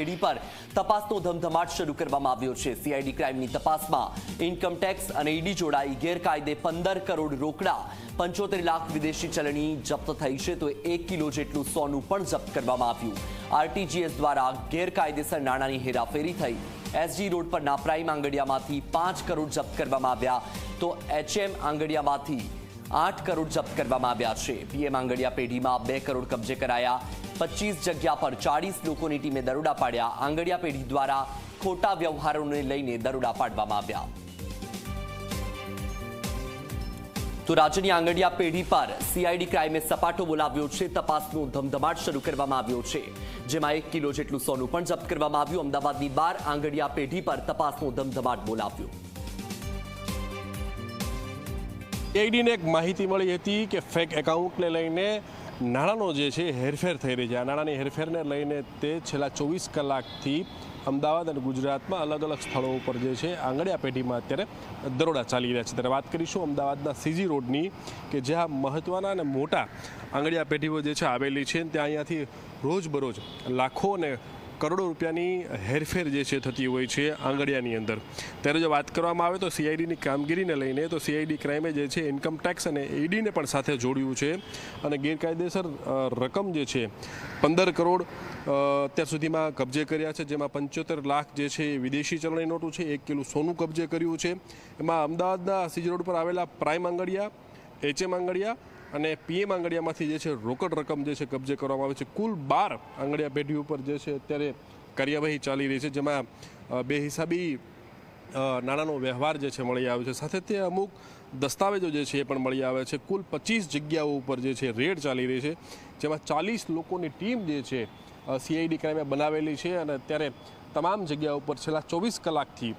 પેઢી પર તપાસનો ધમધમાટ શરૂ કરવામાં આવ્યો છે. સીઆઈડી ક્રાઇમની તપાસમાં ઇન્કમટેક્સ અને ઈડી જોડાઈ ગેરકાયદે પંદર કરોડ રોકડા, પંચોતેર લાખ વિદેશી ચલણી જપ્ત થઈ છે. તો એક કિલો જેટલું સોનું પણ જપ્ત કરવામાં આવ્યું. આરટીજીએસ દ્વારા ગેરકાયદેસર નાણાંની હેરાફેરી થઈ. એસજી રોડ પરના પ્રાઇમ આંગડિયામાંથી પાંચ કરોડ જપ્ત કરવામાં આવ્યા. તો એચએમ આંગડિયામાંથી આઠ કરોડ જપ્ત કરવામાં આવ્યા છે. પીએમ આંગડિયા પેઢીમાં બે કરોડ કબજે કરાયા. પચીસ જગ્યા પર ચાળીસ લોકોની ટીમે દરોડા પાડ્યા. આંગડિયા પેઢી દ્વારા ખોટા વ્યવહારોને લઈને દરોડા પાડવામાં આવ્યા. તો રાજ્યની આંગડિયા પેઢી પર સીઆઈડી ક્રાઇમે સપાટો બોલાવ્યો છે. તપાસનો ધમધમાટ શરૂ કરવામાં આવ્યો છે. જેમાં એક કિલો જેટલું સોનું પણ જપ્ત કરવામાં આવ્યું. અમદાવાદની બાર આંગડિયા પેઢી પર તપાસનો ધમધમાટ બોલાવ્યો. એડીને એક માહિતી મળી હતી કે ફેક એકાઉન્ટને લઈને નાણાંનો જે છે હેરફેર થઈ રહી છે. આ નાણાંની હેરફેરને લઈને તે છેલ્લા ચોવીસ કલાકથી અમદાવાદ અને ગુજરાતમાં અલગ અલગ સ્થળો ઉપર જે છે આંગળિયા પેઢીમાં અત્યારે દરોડા ચાલી રહ્યા છે. ત્યારે વાત કરીશું અમદાવાદના સીજી રોડની કે જ્યાં મહત્ત્વના અને મોટા આંગળિયા પેઢીઓ જે છે આવેલી છે ત્યાં અહીંયાથી રોજબરોજ લાખો અને કરોડો રૂપિયાની હેરફેર જે છે થતી હોય છે આંગળિયાની અંદર. ત્યારે જો વાત કરવામાં આવે તો સીઆઈડીની કામગીરીને લઈને તો સીઆઈડી ક્રાઇમે જે છે ઇન્કમ ટેક્સ અને ઈડીને પણ સાથે જોડ્યું છે અને ગેરકાયદેસર રકમ જે છે પંદર કરોડ અત્યાર સુધીમાં કબજે કર્યા છે. જેમાં પંચોતેર લાખ જે છે એ વિદેશી ચલણી નોટો છે. એક કિલો સોનું કબજે કર્યું છે. એમાં અમદાવાદના સીજી રોડ પર આવેલા પ્રાઇમ આંગળિયા, એચએમ આંગળિયા અને પીએમ આંગડિયામાંથી જે છે રોકડ રકમ જે છે કબજે કરવામાં આવે છે. કુલ બાર આંગડિયા પેઢી ઉપર જે છે અત્યારે કાર્યવાહી ચાલી રહી છે, જેમાં બે હિસાબી નાણાંનો વ્યવહાર જે છે મળી આવ્યો છે. સાથે તે અમુક દસ્તાવેજો જે છે એ પણ મળી આવે છે. કુલ પચીસ જગ્યાઓ ઉપર જે છે રેડ ચાલી રહી છે, જેમાં ચાલીસ લોકોની ટીમ જે છે સીઆઈડી ક્રાઇમે બનાવેલી છે અને અત્યારે તમામ જગ્યા ઉપર છેલ્લા ચોવીસ કલાકથી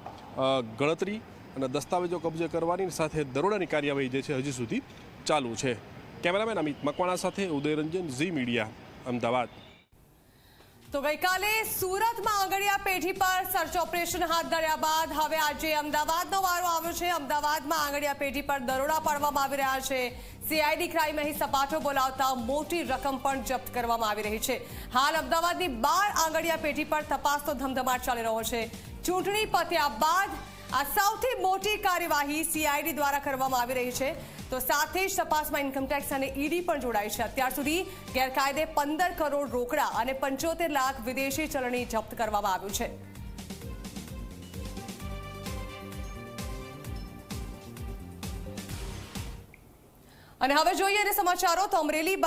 ગણતરી અને દસ્તાવેજો કબજે કરવાની સાથે દરોડાની કાર્યવાહી જે છે હજી સુધી ચાલુ છે. કેમેરામેન અમિત મકવાણા સાથે ઉદયરંજન, ઝી મીડિયા, અમદાવાદ. તો ગઈકાલે સુરતમાં આંગળિયા પેઢી પર સર્ચ ઓપરેશન હાથ ધર્યા બાદ હવે આજે અમદાવાદનો વારો આવ્યો છે. અમદાવાદમાં આંગળિયા પેઢી પર દરોડા પાડવામાં આવી રહ્યા છે. સીઆઈડી ક્રાઇમ અહીં સપાટો બોલાવતા મોટી રકમ પણ જપ્ત કરવામાં આવી રહી છે. હાલ અમદાવાદની બાર આંગળિયા પેઢી પર તપાસનો ધમધમાટ ચાલી રહ્યો છે. ચૂંટણી પત્યા બાદ આ સૌથી મોટી કાર્યવાહી સીઆઈડી દ્વારા કરવામાં આવી રહી છે. તો સાથે જ તપાસમાં ઇન્કમટેક્સ અને ઈડી પણ જોડાય છે. અત્યાર સુધી ગેરકાયદે પંદર કરોડ રોકડા અને પંચોતેર લાખ વિદેશી ચલણી જપ્ત કરવામાં આવ્યું છે. અને હવે જોઈએ સમાચારો. તો અમરેલી